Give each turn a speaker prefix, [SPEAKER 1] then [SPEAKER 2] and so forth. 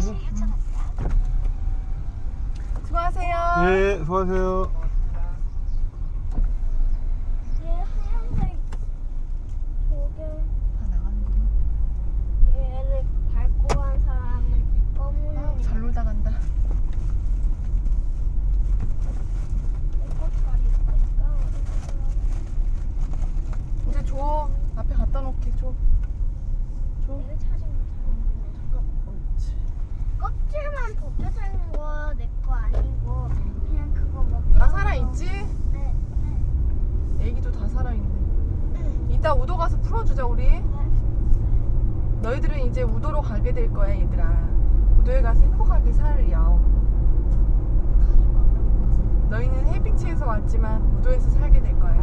[SPEAKER 1] 감사합니다.
[SPEAKER 2] 수고하세요.
[SPEAKER 1] 예, 수고하세요.
[SPEAKER 3] 얘 하얀색 저게
[SPEAKER 2] 다 나가는구나.
[SPEAKER 3] 얘를 밟고 간 사람은 검은
[SPEAKER 2] 아, 잘 놀다 간다.
[SPEAKER 3] 꽃다리 있을까?
[SPEAKER 2] 이제 줘. 앞에 갖다 놓게 줘. 줘.
[SPEAKER 3] 얘를 찾은 거
[SPEAKER 2] 잠깐만. 옳지.
[SPEAKER 3] 껍질만 벗겨져 있는 거 내 거 아니고 그냥 그거 먹.
[SPEAKER 2] 다 살아 있지?
[SPEAKER 3] 네.
[SPEAKER 2] 애기도 다 살아있네.
[SPEAKER 3] 네.
[SPEAKER 2] 이따 우도 가서 풀어주자 우리.
[SPEAKER 3] 네.
[SPEAKER 2] 너희들은 이제 우도로 가게 될 거야 얘들아. 우도에 가서 행복하게 살렴. 너희는 햇빛에서 왔지만 우도에서 살게 될 거야.